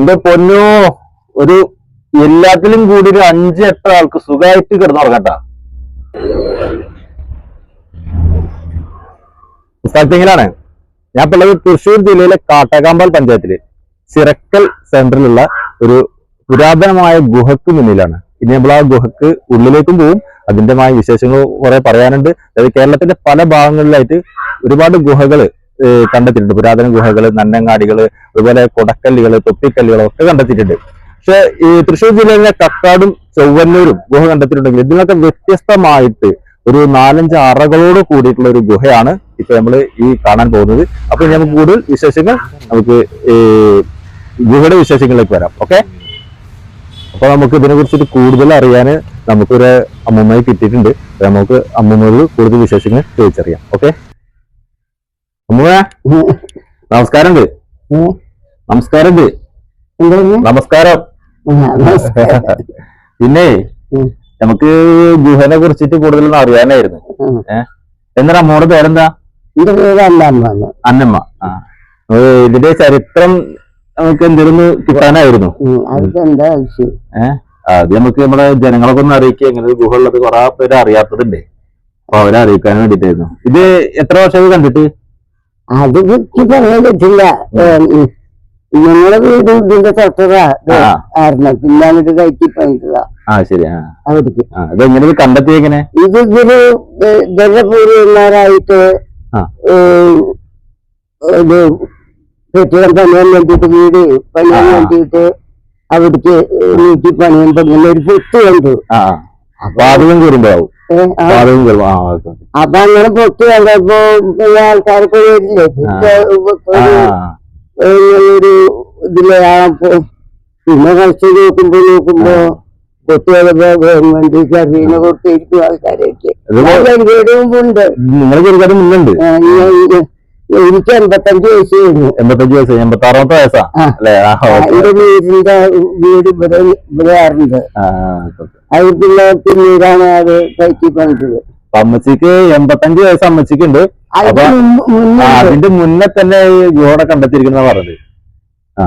എന്റെ പൊന്നോ ഒരു എല്ലാത്തിലും കൂടി ഒരു അഞ്ച് എട്ട് ആൾക്ക് സുഖമായിട്ട് കിടന്നുറങ്ങട്ട സ്ഥലത്തെങ്കിലാണ് ഞാൻ ഇപ്പൊ ഉള്ളത് തൃശ്ശൂർ ജില്ലയിലെ കാട്ടേക്കാമ്പാൽ പഞ്ചായത്തിൽ. ചിറക്കൽ സെന്ററിലുള്ള ഒരു പുരാതനമായ ഗുഹക്ക് മുന്നിലാണ്. ഇനി നമ്മൾ ആ ഗുഹക്ക് ഉള്ളിലേക്കും പോവും. അതിന്റെമായ വിശേഷങ്ങൾ കുറെ പറയാനുണ്ട്. അതായത് കേരളത്തിന്റെ പല ഭാഗങ്ങളിലായിട്ട് ഒരുപാട് ഗുഹകൾ കണ്ടെത്തിയിട്ടുണ്ട്. പുരാതന ഗുഹകൾ നന്നങ്ങാടികൾ അതുപോലെ കൊടക്കല്ലുകൾ തൊപ്പിക്കല്ലുകൾ ഒക്കെ കണ്ടെത്തിയിട്ടുണ്ട്. പക്ഷെ ഈ തൃശ്ശൂർ ജില്ലയിലെ കക്കാടും ചൊവ്വന്നൂരും ഗുഹ കണ്ടെത്തിയിട്ടുണ്ടെങ്കിൽ ഇതിനൊക്കെ വ്യത്യസ്തമായിട്ട് ഒരു നാലഞ്ച് അറകളോട് കൂടിയിട്ടുള്ള ഒരു ഗുഹയാണ് ഇപ്പൊ നമ്മൾ ഈ കാണാൻ പോകുന്നത്. അപ്പൊ ഞാൻ കൂടുതൽ വിശേഷങ്ങൾ നമുക്ക് ഈ ഗുഹയുടെ വിശേഷങ്ങളിലേക്ക് വരാം. ഓക്കെ? അപ്പൊ നമുക്ക് ഇതിനെ കുറിച്ചിട്ട് കൂടുതൽ അറിയാൻ നമുക്കൊരു അമ്മൂമ്മയെ കിട്ടിയിട്ടുണ്ട്. നമുക്ക് അമ്മൂമ്മയോട് കൂടുതൽ വിശേഷങ്ങൾ ചോദിച്ചറിയാം. ഓക്കെ? അമ്മൂമ്മ നമസ്കാരമുണ്ട്. നമസ്കാരമുണ്ട്. നമസ്കാരം. പിന്നെ. നമുക്ക് ഗുഹനെ കുറിച്ചിട്ട് കൂടുതലൊന്നും അറിയാനായിരുന്നു. ഏഹ് മോടെ അമ്മയുടെ പേരെന്താ? അന്നമ്മ ഇതിന്റെ ചരിത്രം നമുക്ക് എന്തെങ്കിലും കിട്ടാനായിരുന്നു. ഏഹ് അത് നമുക്ക് നമ്മുടെ ജനങ്ങളൊക്കെ ഒന്ന് അറിയിക്കുക. എങ്ങനെ ഒരു ഗുഹ ഉള്ളത് കുറെ പേര് അറിയാത്തതുണ്ട്. അപ്പൊ അവരെ അറിയിക്കാൻ വേണ്ടിട്ടായിരുന്നു ഇത് എത്ര വർഷം കണ്ടിട്ട്? അത് എനിക്ക് പറയാൻ പറ്റില്ല. ഞങ്ങളെ വീട് ഇതിന്റെ തൊട്ടതാ. പിന്നാലിട്ട് കയറ്റി പണിതതാ. ആ ശരി. ഇത് എങ്ങനെ ഇത് കണ്ടെത്തി എങ്ങനെ? ഇത് കെട്ടിടം പണിയാൻ വേണ്ടിയിട്ട് വീട് പണിയാൻ. വേണ്ടിയിട്ട് അവർക്ക് നീക്കി പണിയാൻ പറ്റുന്ന ഒരു പൊത്ത് കണ്ടു. അപ്പൊ ആ. വാതകം അപ്പൊ അങ്ങനെ പൊട്ടി കണ്ടപ്പോ പിന്നെ ആൾക്കാർക്ക് വരില്ലേ ഒരു ഇതിൽ പിന്നെ കുറച്ച് നോക്കുമ്പോ നോക്കുമ്പോ പൊട്ടി വന്നപ്പോ ഗവൺമെന്റ് സർവീനെ കൊടുത്തിരിക്കും ആൾക്കാരൊക്കെ. ചെറുക്കാട് മുന്നുണ്ട് എനിക്ക് എൺപത്തഞ്ച് വയസ്സ് കഴിഞ്ഞു എൺപത്തഞ്ച് വയസ്സ് എൺപത്തി ആറാമത്തെ വയസ്സാ. അല്ലേ? എന്റെ വീടിന്റെ വീട് ഇവിടെ ഇവിടെ ആറുണ്ട്. അത് പിന്നെ പിന്നീടാണ് അത് കയറ്റി അപ്പൊ അമ്മച്ചിക്ക് എൺപത്തഞ്ച് വയസ്സ് അമ്മച്ചിക്ക് ഉണ്ട് അപ്പൊ- അതിന്റെ മുന്നേ തന്നെ ഈ ഗുഹയുടെ കണ്ടെത്തിയിരിക്കുന്ന പറഞ്ഞത്. ആ.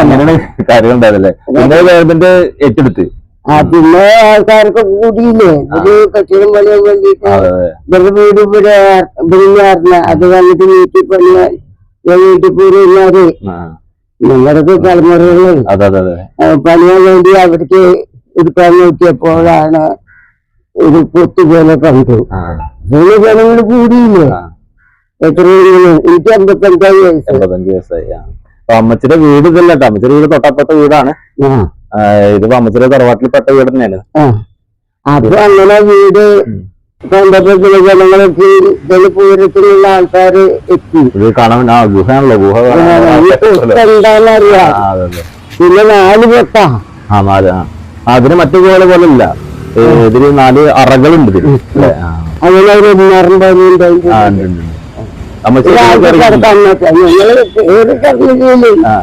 അങ്ങനെയാണ് കാര്യം ഉണ്ടായതല്ലേ ഗവൺമെന്റ് ഏറ്റെടുത്ത്. പിന്നെ ആൾക്കാർക്ക് കൂടിയില്ലേ? ഒരു കെട്ടിടം പണിയാൻ വേണ്ടിട്ട്. ഇവരുടെ വീട് ഇവിടെ ഇവിടെയായിരുന്നു അത് വന്നിട്ട് വീട്ടിൽ പണിയാൻ വീട്ടിൽ ആ, അതെ അതെ ആ, പണിയാൻ വേണ്ടി അവർക്ക് എടുക്കാൻ നോക്കിയപ്പോഴാണ് ഒരു പൊത്ത് പോലെ കണ്ടു ആ, മൂന്ന് ജനങ്ങൾ കൂടിയില്ലേ? എത്ര എനിക്ക് അമ്പത്തഞ്ചായി വയസ്സ്. വയസ്സായി ആ. അമ്മച്ചിയുടെ വീട് ഇതല്ല അമ്മച്ചിയുടെ വീട് തൊട്ടപ്പുറത്തെ വീടാണ്. ആ ആ, തറവാട്ടിൽ പെട്ട തറവാട്ടിൽപ്പെട്ട വീട് തന്നെയാണ് അപ്പൊ അങ്ങനെ വീട് ചില ജനങ്ങളൊക്കെ ഇതിന് പൂരത്തിനുള്ള എത്തി. ഇത് കാണാൻ ഗുഹയാണല്ലോ ഗുഹ എന്താണെന്നറിയാം പിന്നെ നാല് പൊട്ടാ. ആ നാല് അതിന് മറ്റു പോലെ പോലെ ഇല്ല ഇതിന് ഇതിൽ നാല് അറകളുണ്ട് അങ്ങനെ ഒരു കയറിയിട്ടുണ്ട്. ഞങ്ങൾ കടന്നു ആ.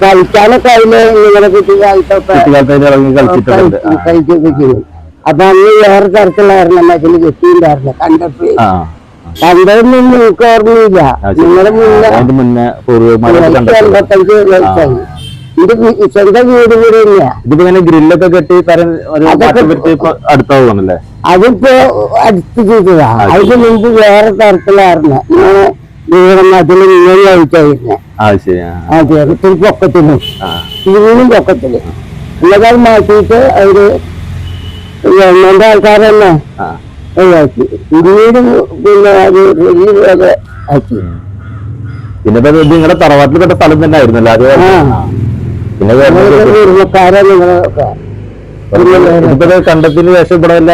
കളിക്കാനൊക്കെ അതിൽ നിങ്ങളുടെ കുട്ടികാലത്തൊക്കെ കുട്ടിക്കാലത്ത് അതിൽ ഇറങ്ങി കളിച്ചിട്ടുണ്ട്. ആ, കഴിക്കൊക്കെ ചെയ്യും. അപ്പൊ അന്ന് വേറെ തരത്തിലായിരുന്നു മറ്റൊരു കെട്ടിണ്ടായിരുന്നു കണ്ടപ്പോ കണ്ടതൊന്നും നിങ്ങൾക്ക് ഓർമ്മയില്ല. നിങ്ങളെ മുന്നേ എൺപത്തഞ്ച് വയസ്സായി. ഇത് സ്വന്തം വീട് കൂടെ ഇതിപ്പോ ഗ്രില്ലൊക്കെ കെട്ടി അടുത്താവുകയാണല്ലേ അതിപ്പോ അടുത്ത് ചെയ്തതാ. അതിന് മുമ്പ് വേറെ തരത്തിലായിരുന്നു അതിൽ ഇങ്ങനെ ചെറുത്തിൽ പൊക്കത്തിലും ഇതിനും അത് മാറ്റിയിട്ട് അവർ ഗവൺമെന്റ് ആൾക്കാർ തന്നെ ഒഴിവാക്കി. പിന്നീട് പിന്നെ അത് വലിയ ആക്കി. പിന്നെ നിങ്ങളുടെ തറവാട്ടിൽപ്പെട്ട സ്ഥലം തന്നെ ആയിരുന്നല്ലോ അത്. പിന്നെ കുടുംബക്കാരെ നിങ്ങളൊക്കെ. കണ്ടത്തിന് ശേഷം ഇവിടെ വല്ല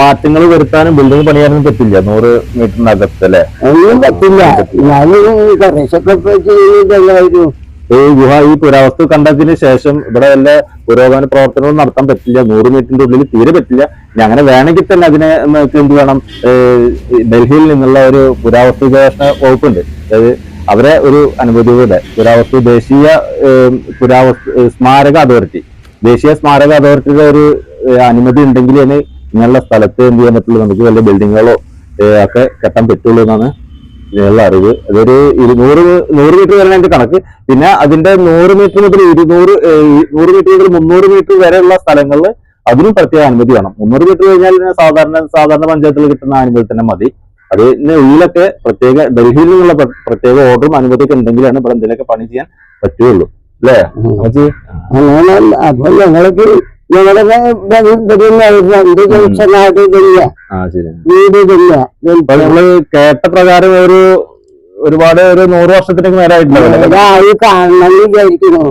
മാറ്റങ്ങൾ വരുത്താനും ബിൽഡിംഗ് പണിയാനും പറ്റില്ല. നൂറ് മീറ്ററിനകത്ത് അല്ലേ? ഒന്നും പറ്റില്ല. ഞാനും ഈ ഗുഹ ഈ പുരാവസ്തു കണ്ടതിന് ശേഷം ഇവിടെ വല്ല പുരോഗമന പ്രവർത്തനങ്ങളും നടത്താൻ പറ്റില്ല. നൂറ് മീറ്ററിന്റെ ഉള്ളിൽ തീരെ പറ്റില്ല. അങ്ങനെ വേണമെങ്കിൽ തന്നെ അതിനെ എന്ത് വേണം? ഡൽഹിയിൽ നിന്നുള്ള ഒരു പുരാവസ്തു ഗവേഷണ വകുപ്പുണ്ട്. അതായത് അവരെ ഒരു അനുമതിയോടെ പുരാവസ്തു ദേശീയ പുരാവസ്തു സ്മാരക അതോറിറ്റി. ദേശീയ സ്മാരക അതോറിറ്റിയുടെ ഒരു അനുമതി ഉണ്ടെങ്കിൽ അതിന് ഇങ്ങനെയുള്ള സ്ഥലത്ത് എന്ത് ചെയ്യാൻ പറ്റുള്ളൂ? നമുക്ക് വല്ല ബിൽഡിങ്ങുകളോ ഒക്കെ കെട്ടാൻ പറ്റുള്ളൂ എന്നാണ് ഇതിനുള്ള അറിവ്. അതൊരു ഇരുന്നൂറ് നൂറ് മീറ്റർ വരെ അതിന്റെ കണക്ക്. പിന്നെ അതിന്റെ നൂറ് മീറ്റർ മുതൽ ഇരുന്നൂറ് നൂറ് മീറ്റർ മുതൽ മുന്നൂറ് മീറ്റർ വരെയുള്ള സ്ഥലങ്ങളിൽ അതിനും പ്രത്യേക അനുമതി വേണം. മുന്നൂറ് മീറ്റർ കഴിഞ്ഞാൽ സാധാരണ സാധാരണ പഞ്ചായത്തിൽ കിട്ടുന്ന അനുമതി തന്നെ മതി. അതിന് ഉള്ളിലൊക്കെ പ്രത്യേക ഡൽഹിയിൽ നിന്നുള്ള പ്ര- പ്രത്യേക ഓർഡറും അനുമതിയൊക്കെ ഉണ്ടെങ്കിലാണ് ഇവിടെ എന്തെങ്കിലുമൊക്കെ പണി ചെയ്യാൻ പറ്റുള്ളൂ. അല്ലേ. അപ്പൊ ഞങ്ങൾക്ക് ഞങ്ങളുടെ ഇതില്ല വീട് ഇതില്ല നമ്മൾ കേട്ട പ്രകാരം ഒരു ഒരുപാട് ഒരു നൂറ് വർഷത്തിനൊക്കെ വിചാരിക്കുന്നു.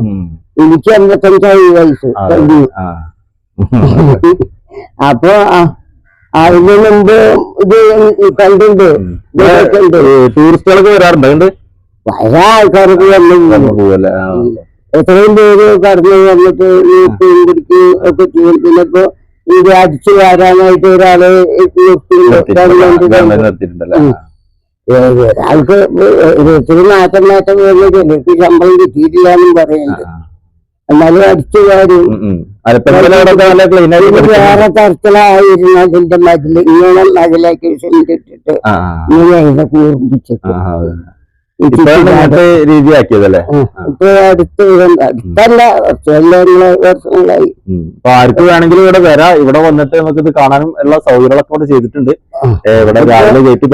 ഉം. എനിക്ക് എൺപത്തഞ്ചായി വയസ്സ്. അപ്പൊ അതിന് മുമ്പ് ഇത് ഈ ടൂറിസ്റ്റുകളൊക്കെ വരാറുണ്ട് പല ആൾക്കാർക്ക് വന്നു. എത്രയും പേര് കടന്നു വന്നിട്ട് ഈ പിടിക്ക് ഒക്കെ ഇപ്പൊ ഇത് അടിച്ചു വാരാനായിട്ട് ഒരാൾ ഒരാൾക്ക് ഒത്തിരി മാറ്റം മാറ്റം വരുന്നത് എനിക്ക് ശമ്പളം കിട്ടിയിട്ടില്ല എന്നും പറയുന്നുണ്ട് എന്നാലും അടിച്ചു വാരും. വേറെ തരത്തിലായിരുന്നു അതിന്റെ മതിൽ. ഇങ്ങനെ മതിലേക്ക് ആ, ഇങ്ങനെ കൂർപ്പിച്ചിട്ട് രീതിയാക്കിയതല്ലേ? ഇപ്പൊ അടുത്ത്. അടുത്തല്ല വർഷങ്ങളായി. അപ്പൊ ആർക്ക് വേണമെങ്കിലും ഇവിടെ വരാം. ഇവിടെ വന്നിട്ട് നമുക്ക് ഇത് കാണാനും എല്ലാ സൗകര്യങ്ങളൊക്കെ ഇവിടെ ചെയ്തിട്ടുണ്ട്. ഇവിടെ രാവിലെ ഗേറ്റ്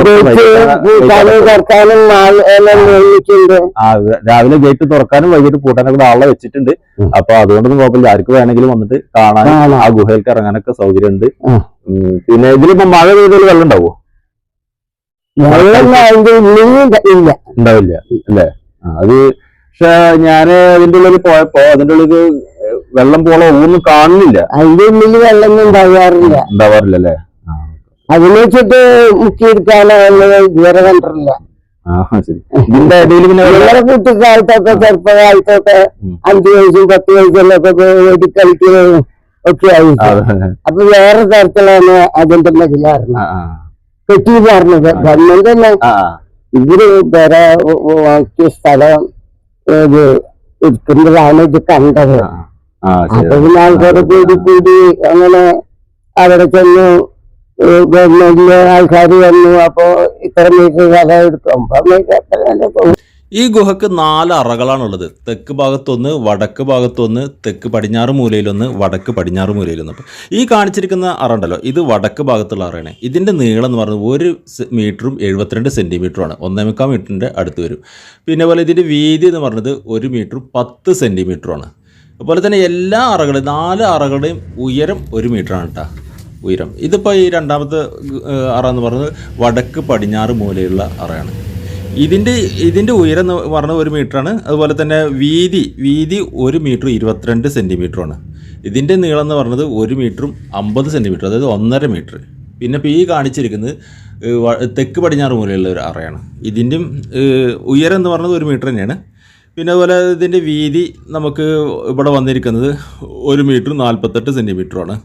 രാവിലെ ഗേറ്റ് തുറക്കാനും വൈകിട്ട് പൂട്ടാനും കൂടെ ആളെ വെച്ചിട്ടുണ്ട്. അപ്പൊ അതുകൊണ്ടൊന്നും കുഴപ്പമില്ല. ആർക്ക് വേണമെങ്കിലും വന്നിട്ട് കാണാനും ആ ഗുഹയിലേക്ക് ഇറങ്ങാനൊക്കെ സൗകര്യമുണ്ട്. പിന്നെ ഇതിലിപ്പോ മഴ പെയ്താൽ വെള്ളം ഉണ്ടാവോ? വെള്ളം അതിന്റെ ഉള്ളിൽ ഇല്ല. ഉണ്ടാവില്ല അല്ലേ? അത് പക്ഷെ ഞാൻ അതിന്റെ ഉള്ളിൽ പോയപ്പോ അതിന്റെ ഉള്ളിൽ വെള്ളം പോലെ ഒന്നും കാണുന്നില്ല. അതിന്റെ ഉള്ളിൽ വെള്ളം ഉണ്ടാവാറില്ല ഉണ്ടാവാറില്ല അല്ലേ. അതിനെ വെച്ചിട്ട് മുക്കിയെടുക്കാനോ ഇതുവരെ കണ്ടിട്ടില്ല. ശരി. ഇതിന്റെ ഇടയിൽ പിന്നെ വെള്ളം- ഞങ്ങളുടെ കുട്ടിക്കാലത്തൊക്കെ ചെറുപ്പകാലത്തൊക്കെ. അഞ്ചു വയസ്സും പത്ത് വയസ്സിലൊക്കെ ഓടി കളിക്കുകയും ഒക്കെ ആയിരുന്നു. അപ്പൊ വേറെ തരത്തിലാണ് അതിന്റെ മതിലായിരുന്നു കെട്ടി പറഞ്ഞത് ഗവൺമെന്റ് തന്നെ ഇവർ വേറെ വാങ്ങിയ സ്ഥലം ഇത് ഇരിക്കുമ്പോഴാണ് ഇത് കണ്ടത്. അപ്പൊ പിന്നെ ആൾക്കാർ കൂടി കൂടി അങ്ങനെ അവിടെ ചെന്ന് ഗവൺമെന്റിലെ ആൾക്കാർ വന്നു. അപ്പൊ ഇത്ര മീറ്റർ സ്ഥലം എടുക്കും അപ്പൊ മീറ്റർ ഈ ഗുഹക്ക് നാല് അറകളാണുള്ളത്. തെക്ക് ഭാഗത്തൊന്ന് വടക്ക് ഭാഗത്തൊന്ന് തെക്ക് പടിഞ്ഞാറ് മൂലയിലൊന്ന് വടക്ക് പടിഞ്ഞാറ് മൂലയിലൊന്ന്. അപ്പോൾ ഈ കാണിച്ചിരിക്കുന്ന അറ ഉണ്ടല്ലോ ഇത് വടക്ക് ഭാഗത്തുള്ള അറയാണ്. ഇതിന്റെ നീളം എന്ന് പറയുന്നത് ഒരു മീറ്ററും എഴുപത്തിരണ്ട് സെന്റിമീറ്ററുമാണ് ഒന്നേമുക്കാൽ മീറ്ററിന്റെ അടുത്ത് വരും. പിന്നെ പോലെ ഇതിന്റെ വീതി എന്ന് പറയുന്നത് ഒരു മീറ്ററും പത്ത് സെന്റിമീറ്ററുമാണ് അതുപോലെ തന്നെ എല്ലാ അറകളും നാല് അറകളുടെയും ഉയരം ഒരു മീറ്ററാണ് കേട്ടോ ഉയരം. ഇതിപ്പോൾ ഈ രണ്ടാമത്തെ അറ എന്ന് പറയുന്നത് വടക്ക് പടിഞ്ഞാറ് മൂലയുള്ള അറയാണ്. ഇതിന്റെ ഇതിന്റെ ഉയരം എന്ന് പറഞ്ഞ ഒരു മീറ്ററാണ്. അതുപോലെ തന്നെ വീതി വീതി ഒരു മീറ്റർ ഇരുപത്തിരണ്ട് സെന്റിമീറ്ററാണ് ഇതിന്റെ നീളം എന്ന് പറഞ്ഞത് ഒരു മീറ്ററും അമ്പത് സെന്റിമീറ്റർ അതായത് ഒന്നര മീറ്റർ. പിന്നെ ഇപ്പോൾ ഈ കാണിച്ചിരിക്കുന്നത് തെക്ക് പടിഞ്ഞാറ് മൂലയുള്ള ഒരു അറയാണ്. ഇതിന്റെയും ഉയരം എന്ന് പറഞ്ഞത് ഒരു മീറ്റർ തന്നെയാണ്. പിന്നെ അതുപോലെ ഇതിന്റെ വീതി നമുക്ക് ഇവിടെ വന്നിരിക്കുന്നത് ഒരു മീറ്റർ നാൽപ്പത്തെട്ട് സെന്റിമീറ്ററുമാണ്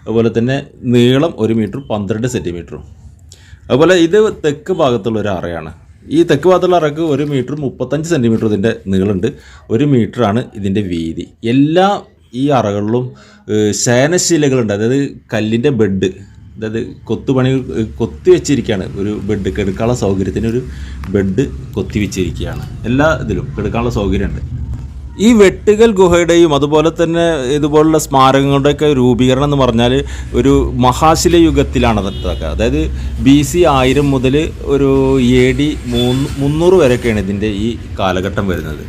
അതുപോലെ തന്നെ നീളം ഒരു മീറ്റർ പന്ത്രണ്ട് സെന്റിമീറ്ററും അതുപോലെ ഇത് തെക്ക് ഭാഗത്തുള്ള ഒരു അറയാണ്. ഈ തെക്ക് ഭാഗത്തുള്ള അറക്ക് ഒരു മീറ്റർ മുപ്പത്തഞ്ച് സെന്റിമീറ്റർ ഇതിന്റെ നീളമുണ്ട്. ഒരു മീറ്ററാണ് ഇതിന്റെ വീതി. എല്ലാ ഈ അറകളിലും ശയനശീലകളുണ്ട്. അതായത് കല്ലിന്റെ ബെഡ് അതായത് കൊത്തുപണി കൊത്തി വെച്ചിരിക്കുകയാണ്. ഒരു ബെഡ് കെടുക്കാനുള്ള സൗകര്യത്തിന് ഒരു ബെഡ് കൊത്തി വെച്ചിരിക്കുകയാണ്. എല്ലാ ഇതിലും കെടുക്കാനുള്ള സൗകര്യമുണ്ട്. ഈ വെട്ടുകൽ ഗുഹയുടെയും അതുപോലെ തന്നെ ഇതുപോലുള്ള സ്മാരകങ്ങളുടെയൊക്കെ രൂപീകരണം എന്ന് പറഞ്ഞാൽ ഒരു മഹാശില യുഗത്തിലാണ് അതൊക്കെ അതായത് ബി സി ആയിരം മുതൽ ഒരു എ ഡി മൂന്ന് മുന്നൂറ് വരെയൊക്കെയാണ് ഇതിന്റെ ഈ കാലഘട്ടം വരുന്നത്.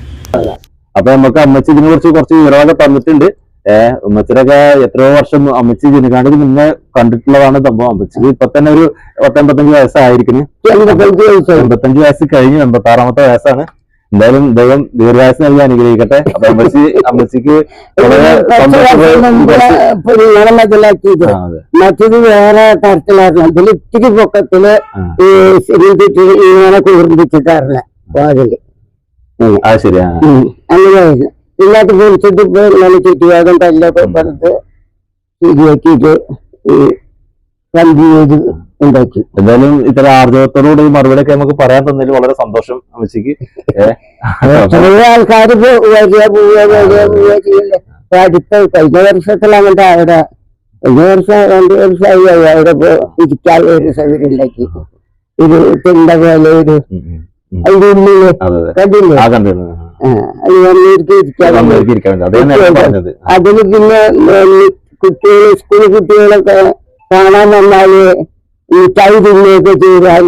അപ്പൊ നമുക്ക് അമ്മച്ചി ഇതിനെ കുറിച്ച് കുറച്ച് വിവരമൊക്കെ തന്നിട്ടുണ്ട്. ഏഹ് അമ്മച്ചിരൊക്കെ എത്രയോ വർഷം അമ്മച്ചി ഇതിനെക്കാണ്ട് മുന്നേ കണ്ടിട്ടുള്ളതാണ് സംഭവം. അമ്മച്ചി ഇപ്പൊ തന്നെ ഒരു പത്തൊമ്പത്തഞ്ച് വയസ്സായിരിക്കുന്നു. എൺപത്തഞ്ച് എൺപത്തഞ്ച് വയസ്സ് കഴിഞ്ഞു എൺപത്തി ആറാമത്തെ വയസ്സാണ്. എന്തായാലും ദൈവം ദീർഘായുസ് നൽകി അനുഗ്രഹിക്കട്ടെ. അപ്പൊ അമ്മച്ചി അമ്മച്ചിക്ക് മതിലാക്കിയത് മറ്റത് വേറെ തരത്തിലായിരുന്നു. അതിൽ ഇത്തിരി പൊക്കത്തിൽ ഇങ്ങനെ കുളിർപ്പിച്ചിട്ടായിരുന്നു വാതിൽ. അങ്ങനെയായിരുന്നു. ഇല്ലാത്ത പൊളിച്ചിട്ട് ഇപ്പൊ നല്ല ചുറ്റുപാടും തല്ലൊക്കെ പറഞ്ഞിട്ട് ശരിയാക്കിയിട്ട് ഈ കമ്പി ചെയ്ത് ഉണ്ടാക്കി. എന്തായാലും ഇത്ര ആർജവത്തോടുകൂടി മറുപടിയൊക്കെ നമുക്ക് പറയാൻ തന്നതിൽ വളരെ സന്തോഷം അമ്മച്ചിക്ക്. ആൾക്കാർ അടുത്ത കഴിഞ്ഞ വർഷത്തിൽ അങ്ങനത്തെ അവിടെ കഴിഞ്ഞ വർഷം രണ്ടു വർഷമായി അവിടെ ഇരിക്കാൻ ഒരു സൗകര്യം ഉണ്ടാക്കി. ഒരു തിണ്ട പോലെ ഒരു. അതിന്റെ ഉള്ളിൽ കണ്ടില്ലേ? അതിന് പിന്നെ കുട്ടികൾ സ്കൂൾ കുട്ടികളൊക്കെ കാണാൻ വന്നാൽ മിഠായി തിന്നുകയൊക്കെ ചെയ്താൽ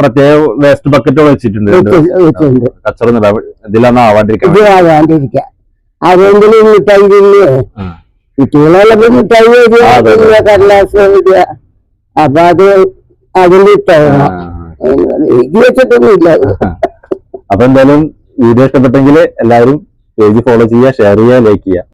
പ്രത്യേക വേസ്റ്റ് ബക്കറ്റ് വെച്ചിട്ടുണ്ട് കച്ചറ ഇതിലൊന്നും ആരെങ്കിലും മിഠായി തിന്ന്. കുട്ടികളെല്ലാം മിഠായി വരിക കടലാസ് വരിക. അപ്പൊ അത് അതിന്റെ ഇഷ്ടമാണ് എഴുതി. അപ്പൊ എന്തായാലും വീഡിയോ ഇഷ്ടപ്പെട്ടെങ്കിൽ എല്ലാവരും പേജ് ഫോളോ ചെയ്യുക ഷെയർ ചെയ്യുക ലൈക്ക് ചെയ്യുക.